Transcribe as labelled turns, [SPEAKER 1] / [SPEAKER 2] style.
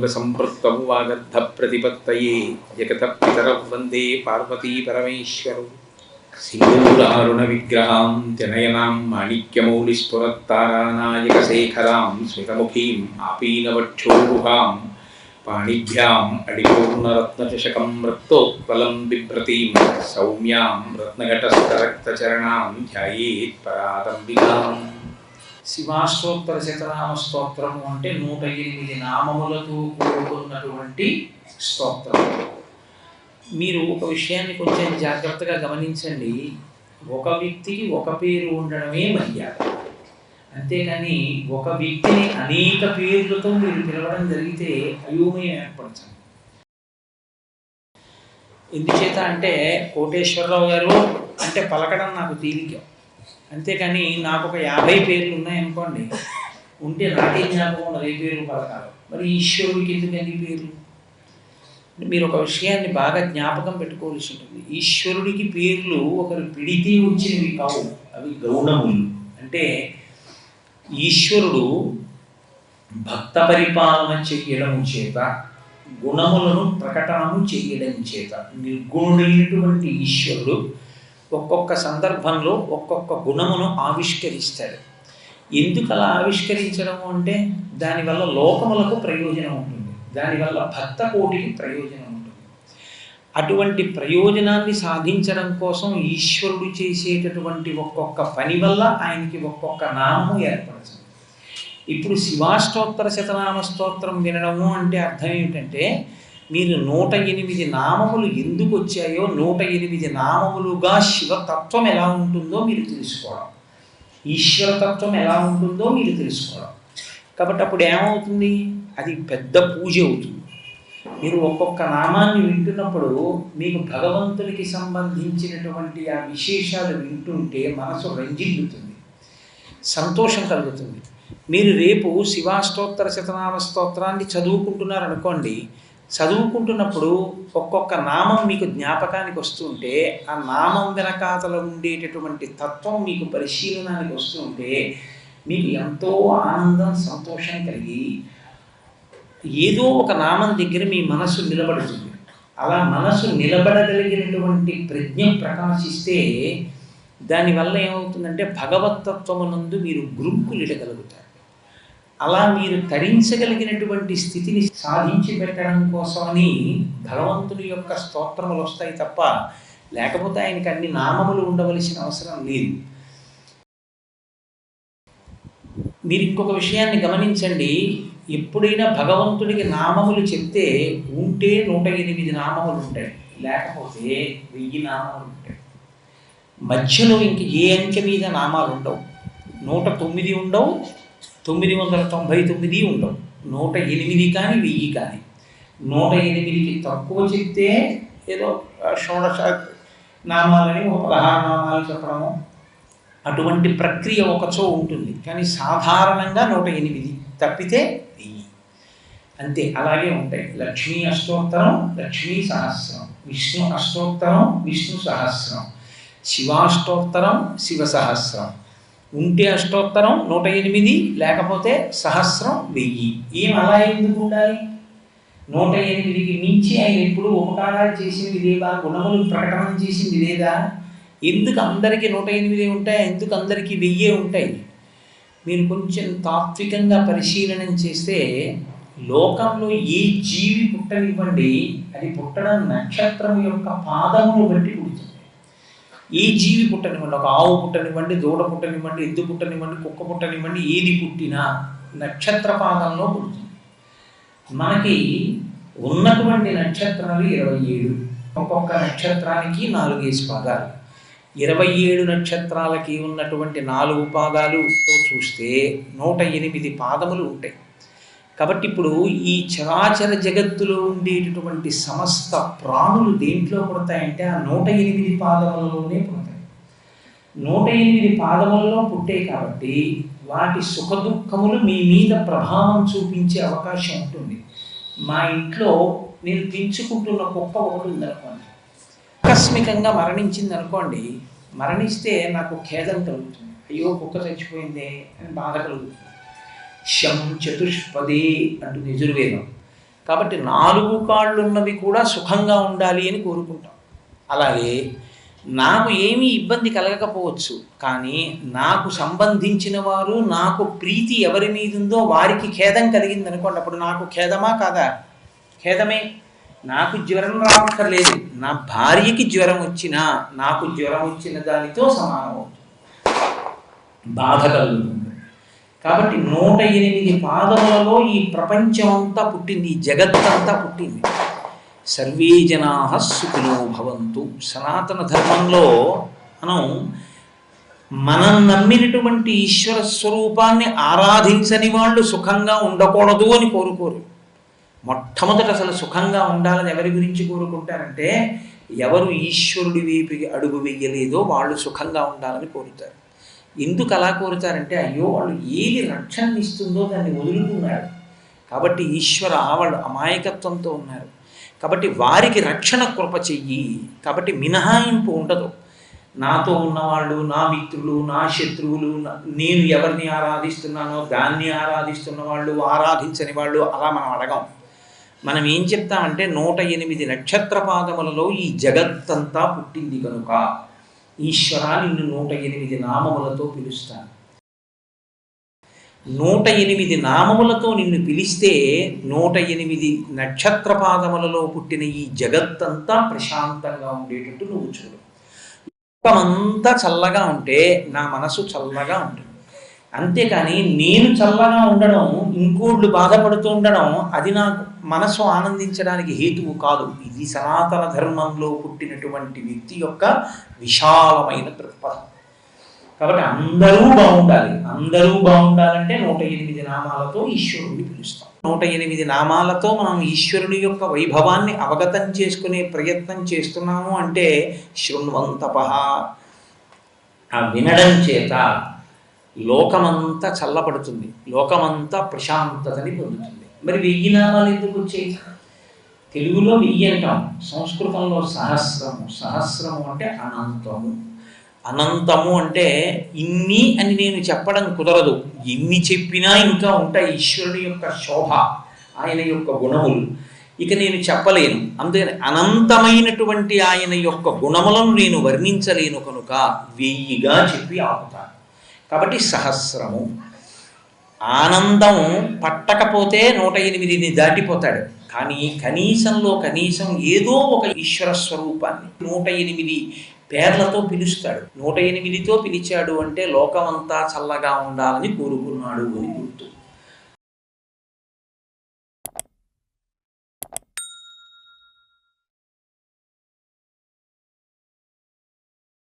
[SPEAKER 1] త్రిసంగ సంపృక్తం వాగర్ధ ప్రతిపత్తయే జగత పితరౌ వందే పార్వతీ పరమేశ్వరు సింధూరారుణ విగ్రహాం జనయనాం మాణిక్యమౌళిస్ఫురత్తారానాయక శేఖరాం స్మితముఖీం ఆపీనవక్షోరుహాం పాణిభ్యాం అడిపూర్ణరత్నచషకం రక్తోత్పలం బిభ్రతీం సౌమ్యాం రత్నఘటస్థరక్తచరణాం ధ్యాయేత్ పరాదంబికాం.
[SPEAKER 2] శివాస్తోత్ర శతనామ స్తోత్రము అంటే నూట ఎనిమిది నామములతో కూడుకున్నటువంటి స్తోత్రం మీరు ఒక విషయాన్ని కొంచెం జాగ్రత్తగా గమనించండి. ఒక వ్యక్తికి ఒక పేరు ఉండడమే మర్యాద. అంతేకాని ఒక వ్యక్తిని అనేక పేర్లతో మీరు పిలవడం జరిగితే అయోమయం ఏర్పరచండి ఎందుచేత అంటే కోటేశ్వరరావు గారు అంటే పలకడం నాకు తేలిక అంతేకాని నాకు ఒక యాభై పేర్లు ఉన్నాయనుకోండి ఉంటే నాకే జ్ఞాపకం ఉండదు పేర్లు పేరు పలకాలి మరి ఈశ్వరుడికి ఎందుకు పేర్లు? మీరు ఒక విషయాన్ని బాగా జ్ఞాపకం పెట్టుకోవాల్సి ఉంటుంది. ఈశ్వరుడికి పేర్లు ఒకరు పిడితే వచ్చినవి కావు అవి గౌణములు. అంటే ఈశ్వరుడు భక్త పరిపాలన చెయ్యడం చేత గుణములను ప్రకటనము చేయడం చేత నిర్గుణుడైనటువంటి ఈశ్వరుడు ఒక్కొక్క సందర్భంలో ఒక్కొక్క గుణమును ఆవిష్కరిస్తాడు. ఎందుకు అలా ఆవిష్కరించడము అంటే దానివల్ల లోకములకు ప్రయోజనం ఉంటుంది. దానివల్ల భక్త కోటికి ప్రయోజనం ఉంటుంది. అటువంటి ప్రయోజనాన్ని సాధించడం కోసం ఈశ్వరుడు చేసేటటువంటి ఒక్కొక్క పని వల్ల ఆయనకి ఒక్కొక్క నామము ఏర్పడుతుంది. ఇప్పుడు శివాష్టోత్తర శతనామ స్తోత్రం వినడము అంటే అర్థం ఏమిటంటే మీరు నూట ఎనిమిది నామములు ఎందుకు వచ్చాయో నూట ఎనిమిది నామములుగా శివతత్వం ఎలా ఉంటుందో మీరు తెలుసుకోవడం. ఈశ్వరతత్వం ఎలా ఉంటుందో మీరు తెలుసుకోవడం. కాబట్టి అప్పుడు ఏమవుతుంది? అది పెద్ద పూజ అవుతుంది. మీరు ఒక్కొక్క నామాన్ని వింటున్నప్పుడు మీకు భగవంతునికి సంబంధించినటువంటి ఆ విశేషాలు వింటుంటే మనసు రంజిల్లుతుంది. సంతోషం కలుగుతుంది. మీరు రేపు శివాస్తోత్తర శతనామ స్తోత్రాన్ని చదువుకుంటున్నారనుకోండి చదువుకుంటున్నప్పుడు ఒక్కొక్క నామం మీకు జ్ఞాపకానికి వస్తుంటే ఆ నామం వెనకాతల ఉండేటటువంటి తత్వం మీకు పరిశీలనానికి వస్తుంటే మీకు ఎంతో ఆనందం సంతోషం కలిగి ఏదో ఒక నామం దగ్గర మీ మనసు నిలబడుతుంది. అలా మనసు నిలబడగలిగినటువంటి ప్రజ్ఞ ప్రకాశిస్తే దానివల్ల ఏమవుతుందంటే భగవతత్వమునందు మీరు గురుంకులిడగలుగుతారు. అలా మీరు తరించగలిగినటువంటి స్థితిని సాధించి పెట్టడం కోసమని భగవంతుని యొక్క స్తోత్రములు వస్తాయి తప్ప లేకపోతే ఆయనకి అన్ని నామములు ఉండవలసిన అవసరం లేదు. మీరు ఇంకొక విషయాన్ని గమనించండి. ఎప్పుడైనా భగవంతుడికి నామములు చెప్తే ఉంటే నూట ఎనిమిది నామములు ఉంటాయి. లేకపోతే వెయ్యి నామములు ఉంటాయి. మధ్యలో ఇంక ఏ అంకె మీద నామాలు ఉండవు. నూట తొమ్మిది ఉండవు. తొమ్మిది వందల తొంభై తొమ్మిది ఉండవు. నూట ఎనిమిది కానీ వెయ్యి కానీ. నూట ఎనిమిదికి తక్కువ చెప్తే ఏదో షోడశ నామాలని ఒక పదహారు నామాలు చెప్పడము. అటువంటి ప్రక్రియ ఒకచో ఉంటుంది. కానీ సాధారణంగా నూట ఎనిమిది తప్పితే వెయ్యి. అంతే అలాగే ఉంటాయి. లక్ష్మీ అష్టోత్తరం లక్ష్మీ సహస్రం. విష్ణు అష్టోత్తరం విష్ణు సహస్రం. శివాష్టోత్తరం శివ సహస్రం. ఉంటే అష్టోత్తరం నూట ఎనిమిది లేకపోతే సహస్రం వెయ్యి. ఏం అలా ఎందుకు ఉండాలి? నూట ఎనిమిదికి మించి ఆయన ఎప్పుడు ఉపకారాలు చేసింది లేదా గుణములు ప్రకటన చేసింది లేదా? ఎందుకు అందరికీ నూట ఎనిమిది ఉంటాయి? ఎందుకు అందరికీ వెయ్యే ఉంటాయి? మీరు కొంచెం తాత్వికంగా పరిశీలన చేస్తే లోకంలో ఏ జీవి పుట్టనివ్వండి అది పుట్టడం నక్షత్రం యొక్క పాదమును బట్టి ఏ జీవి పుట్టనివ్వండి ఒక ఆవు పుట్టనివ్వండి దూడ పుట్టనివ్వండి ఎద్దు పుట్టనివ్వండి కుక్క పుట్టనివ్వండి ఏది పుట్టినా నక్షత్ర పాదంలో పుడుతుంది. మనకి ఉన్నటువంటి నక్షత్రాలు ఇరవై ఏడు. ఒక్కొక్క నక్షత్రానికి నాలుగేసి పాదాలు. ఇరవై ఏడు నక్షత్రాలకి ఉన్నటువంటి నాలుగు పాదాలుతో చూస్తే నూట ఎనిమిది పాదములు ఉంటాయి. కాబట్టి ఇప్పుడు ఈ చరాచర జగత్తులో ఉండేటటువంటి సమస్త ప్రాణులు దేంట్లో పుడతాయంటే ఆ నూట ఎనిమిది పాదములలోనే పుడతాయి. నూట ఎనిమిది పాదములలో పుట్టే కాబట్టి వాటి సుఖదుఖములు మీ మీద ప్రభావం చూపించే అవకాశం ఉంటుంది. మా ఇంట్లో నేను పెంచుకుంటున్న కుక్క ఒకటి ఉందనుకోండి. ఆకస్మికంగా మరణించింది అనుకోండి మరణిస్తే నాకు ఖేదం కలుగుతుంది. అయ్యో కుక్క చచ్చిపోయిందే అని బాధ కలుగుతుంది. శం చతుష్పదే అంటుంది యజుర్వేదం. కాబట్టి నాలుగు కాళ్ళు ఉన్నవి కూడా సుఖంగా ఉండాలి అని కోరుకుంటాం. అలాగే నాకు ఏమీ ఇబ్బంది కలగకపోవచ్చు కానీ నాకు సంబంధించిన వారు నాకు ప్రీతి ఎవరి మీద ఉందో వారికి ఖేదం కలిగింది అనుకోండి అప్పుడు నాకు ఖేదమా కాదా? ఖేదమే. నాకు జ్వరం రావక్కర్లేదు. నా భార్యకి జ్వరం వచ్చినా నాకు జ్వరం వచ్చిన దానితో సమానం అవుతుంది. బాధ కలుగుతుంది. కాబట్టి నూట ఎనిమిది పాదములలో ఈ ప్రపంచం అంతా పుట్టింది ఈ జగత్తంతా పుట్టింది. సర్వే జనా సుఖినో భవంతు. సనాతన ధర్మంలో మనం మనం నమ్మినటువంటి ఈశ్వర స్వరూపాన్ని ఆరాధించని వాళ్ళు సుఖంగా ఉండకూడదు అని కోరుకోరు. మొట్టమొదట అసలు సుఖంగా ఉండాలని ఎవరి గురించి కోరుకుంటారంటే ఎవరు ఈశ్వరుడి వైపు అడుగు వెయ్యలేదో వాళ్ళు సుఖంగా ఉండాలని కోరుతారు. ఎందుకు అలా కోరుతారంటే అయ్యో వాళ్ళు ఏది రక్షణ ఇస్తుందో దాన్ని వదులుకున్నారు. కాబట్టి ఈశ్వర వాళ్ళు అమాయకత్వంతో ఉన్నారు. కాబట్టి వారికి రక్షణ కృప చెయ్యి. కాబట్టి మినహాయింపు ఉండదు. నాతో ఉన్నవాళ్ళు నా మిత్రులు నా శత్రువులు నేను ఎవరిని ఆరాధిస్తున్నానో దాన్ని ఆరాధిస్తున్న వాళ్ళు ఆరాధించని వాళ్ళు అలా మనం అడగం. మనం ఏం చెప్తామంటే నూట ఎనిమిది నక్షత్ర పాదములలో ఈ జగత్తంతా పుట్టింది కనుక ఈశ్వర నిన్ను నూట ఎనిమిది నామములతో పిలుస్తాను నూట ఎనిమిది నామములతో నిన్ను పిలిస్తే నూట ఎనిమిది నక్షత్ర పాదములలో పుట్టిన ఈ జగత్తంతా ప్రశాంతంగా ఉండేటట్టు నువ్వు చూడు. లోకమంతా చల్లగా ఉంటే నా మనసు చల్లగా ఉంటుంది. అంతేకాని నేను చల్లగా ఉండడం ఇంకోళ్ళు బాధపడుతూ ఉండడం అది నాకు మనసు ఆనందించడానికి హేతువు కాదు. ఇది సనాతన ధర్మంలో పుట్టినటువంటి వ్యక్తి యొక్క విశాలమైన దృక్పథం కాబట్టి అందరూ బాగుండాలి. అందరూ బాగుండాలంటే నూట ఎనిమిది నామాలతో ఈశ్వరుణ్ణి పిలుస్తాం. నూట ఎనిమిది నామాలతో మనం ఈశ్వరుని యొక్క వైభవాన్ని అవగతం చేసుకునే ప్రయత్నం చేస్తున్నాము అంటే శృణ్వంతప ఆ వినడం చేత లోకమంతా చల్లబడుతుంది. లోకమంతా ప్రశాంతతని పొందుతుంది. మరి వెయ్యి నామాలు ఎందుకు వచ్చాయి? తెలుగులో వెయ్యి అంటాం. సంస్కృతంలో సహస్రము. సహస్రము అంటే అనంతము. అనంతము అంటే ఇన్ని అని నేను చెప్పడం కుదరదు. ఎన్ని చెప్పినా ఇంకా ఉంటాయి ఈశ్వరుని యొక్క శోభ ఆయన యొక్క గుణములు. ఇక నేను చెప్పలేను. అందుకని అనంతమైనటువంటి ఆయన యొక్క గుణములను నేను వర్ణించలేను కనుక వెయ్యిగా చెప్పి ఆపుతాను. కాబట్టి సహస్రము. ఆనందం పట్టకపోతే నూట ఎనిమిదిని దాటిపోతాడు. కానీ కనీసంలో కనీసం ఏదో ఒక ఈశ్వర స్వరూపాన్ని నూట ఎనిమిది పేర్లతో పిలుస్తాడు. నూట ఎనిమిదితో పిలిచాడు అంటే లోకమంతా చల్లగా ఉండాలని కోరుకున్నాడు అని